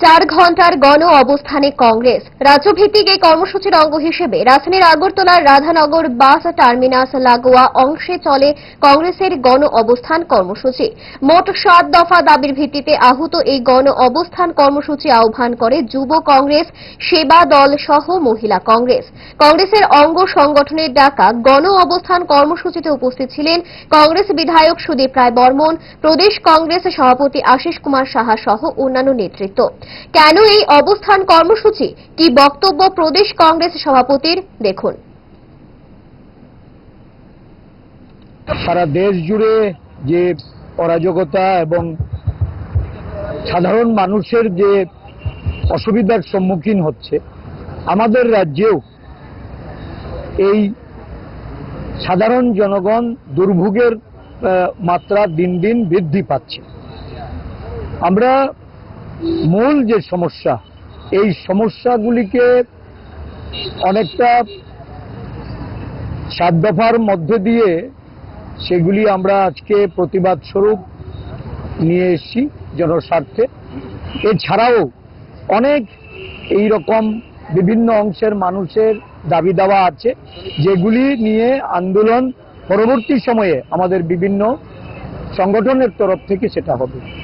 চার ঘণ্টার গণ অবস্থানে কংগ্রেস। রাজ্যভিত্তিক এই কর্মসূচির অঙ্গ হিসেবে রাজধানীর আগরতলার রাধানগর বাস টার্মিনাস লাগোয়া অংশে চলে কংগ্রেসের গণ অবস্থান কর্মসূচি। মোট সাত দফা দাবির ভিত্তিতে আহত এই গণ অবস্থান কর্মসূচি আহ্বান করে যুব কংগ্রেস, সেবা দল সহ মহিলা কংগ্রেস। কংগ্রেসের অঙ্গ সংগঠনের ডাকা গণ অবস্থান কর্মসূচিতে উপস্থিত ছিলেন কংগ্রেস বিধায়ক সুদীপ রায় বর্মন, প্রদেশ কংগ্রেস সভাপতি আশিস কুমার সাহা সহ অন্যান্য নেতৃত্ব কেন এই অবস্থান কর্মসূচি? কি বক্তব্য প্রদেশ কংগ্রেস সভাপতির? দেখুন। সারা দেশ জুড়ে যে অরাজকতা এবং সাধারণ মানুষের যে অসুবিধার সম্মুখীন হচ্ছে, আমাদের রাজ্যেও এই সাধারণ জনগণ দুর্ভোগের মাত্রা দিন দিন বৃদ্ধি পাচ্ছে। আমরা মূল যে সমস্যা, এই সমস্যাগুলিকে অনেকটা সাত দফার মধ্যে দিয়ে সেগুলি আমরা আজকে প্রতিবাদ স্বরূপ নিয়ে এসেছি জনস্বার্থে। এছাড়াও অনেক এই রকম বিভিন্ন অংশের মানুষের দাবি দাওয়া আছে, যেগুলি নিয়ে আন্দোলন পরবর্তী সময়ে আমাদের বিভিন্ন সংগঠনের তরফ থেকে সেটা হবে।